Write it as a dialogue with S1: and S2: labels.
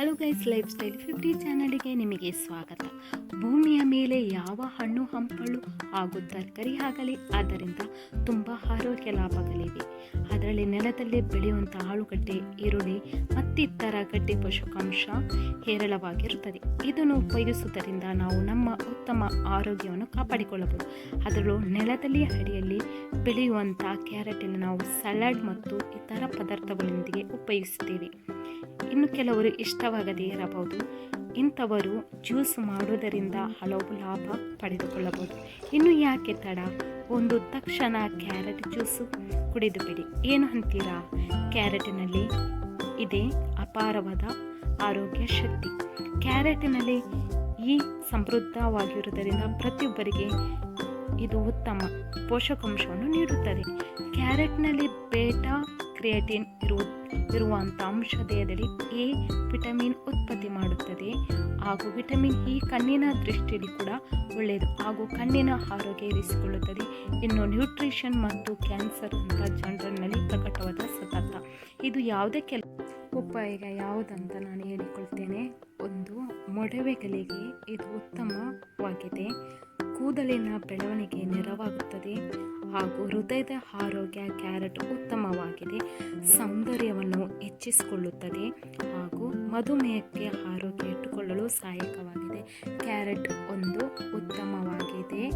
S1: Hello guys lifestyle fifty ಚಾನಲ್ಗೆ ನಿಮಗೆ ಸ್ವಾಗತ. ಭೂಮಿಯ ಮೇಲೆ ಯಾವ ಹಣ್ಣು, ಹಂಪಲು ಹಾಗೂ ತರಕಾರಿ ಆಗಲಿ ಅದರಿಂದ ತುಂಬ ಆರೋಗ್ಯ ಲಾಭಗಳಿವೆ. ಅದರಲ್ಲಿ ನೆಲದಲ್ಲಿ ಬೆಳೆಯುವಂಥ ಆಳುಗಡ್ಡೆ ಈರುಳ್ಳಿ ಮತ್ತಿತರ ಗಡ್ಡೆ ಪೋಷಕಾಂಶ ಹೇರಳವಾಗಿರುತ್ತದೆ. ಇದನ್ನು ಉಪಯೋಗಿಸುವುದರಿಂದ ನಾವು ನಮ್ಮ ಉತ್ತಮ ಆರೋಗ್ಯವನ್ನು ಕಾಪಾಡಿಕೊಳ್ಳಬಹುದು. ಅದರಲ್ಲೂ ನೆಲದಲ್ಲಿ ಅಡಿಯಲ್ಲಿ ಬೆಳೆಯುವಂಥ ಕ್ಯಾರೆಟನ್ನು ನಾವು ಸಲಾಡ್ ಮತ್ತು ಇತರ ಪದಾರ್ಥಗಳೊಂದಿಗೆ ಉಪಯೋಗಿಸುತ್ತೇವೆ. ಇನ್ನು ಕೆಲವರು ಇಷ್ಟವಾಗದೇ ಇರಬಹುದು. ಇಂಥವರು ಜ್ಯೂಸ್ ಮಾಡುವುದರಿಂದ ಹಲವು ಲಾಭ ಪಡೆದುಕೊಳ್ಳಬಹುದು. ಇನ್ನು ಯಾಕೆ ತಡ? ಒಂದು ತಕ್ಷಣ ಕ್ಯಾರೆಟ್ ಜ್ಯೂಸು ಕುಡಿದು ಬಿಡಿ ಏನು ಅಂತೀರಾ? ಕ್ಯಾರೆಟಿನಲ್ಲಿ ಇದೆ ಅಪಾರವಾದ ಆರೋಗ್ಯ ಶಕ್ತಿ. ಕ್ಯಾರೆಟಿನಲ್ಲಿ ಈ ಸಮೃದ್ಧವಾಗಿರುವುದರಿಂದ ಪ್ರತಿಯೊಬ್ಬರಿಗೆ ಇದು ಉತ್ತಮ. ಪೋಷಕಾಂಶವನ್ನು ನೀಡುತ್ತದೆ. ಕ್ಯಾರೆಟ್ನಲ್ಲಿ ಬೇಟಾ ಕ್ರಿಯೇಟಿನ್ ಇರುವ ಇರುವಂಥ ಅಂಶ ದೇಹದಲ್ಲಿ ಎ ವಿಟಮಿನ್ ಉತ್ಪತ್ತಿ ಮಾಡುತ್ತದೆ. ಹಾಗೂ ವಿಟಮಿನ್ ಇ ಕಣ್ಣಿನ ದೃಷ್ಟಿಯಲ್ಲಿ ಕೂಡ ಒಳ್ಳೆಯದು. ಹಾಗೂ ಕಣ್ಣಿನ ಆರೋಗ್ಯ ಇರಿಸಿಕೊಳ್ಳುತ್ತದೆ. ಇನ್ನು ನ್ಯೂಟ್ರಿಷನ್ ಮತ್ತು ಕ್ಯಾನ್ಸರ್ ಅಂತ ಜನರಲ್ನಲ್ಲಿ ಪ್ರಕಟವಾದ ಸತತ ಇದು ಯಾವುದೇ ಕೆಲ ಉಪಾಯ ಯಾವುದಂತ ನಾನು ಹೇಳಿಕೊಳ್ತೇನೆ. ಒಂದು ಮೊಡವೆಗಳಿಗೆ ಇದು ಉತ್ತಮವಾಗಿದೆ. ಕೂದಲಿನ ಬೆಳವಣಿಗೆ ನೆರವಾಗುತ್ತದೆ ಹಾಗೂ ಹೃದಯದ ಆರೋಗ್ಯ ಕ್ಯಾರೆಟ್ ಉತ್ತಮವಾಗಿದೆ. ಸೌಂದರ್ಯವನ್ನು ಹೆಚ್ಚಿಸಿಕೊಳ್ಳುತ್ತದೆ ಹಾಗೂ ಮಧುಮೇಹಕ್ಕೆ ಆರೋಗ್ಯ ಇಟ್ಟುಕೊಳ್ಳಲು ಸಹಾಯಕವಾಗಿದೆ. ಕ್ಯಾರೆಟ್ ಒಂದು ಉತ್ತಮವಾಗಿದೆ.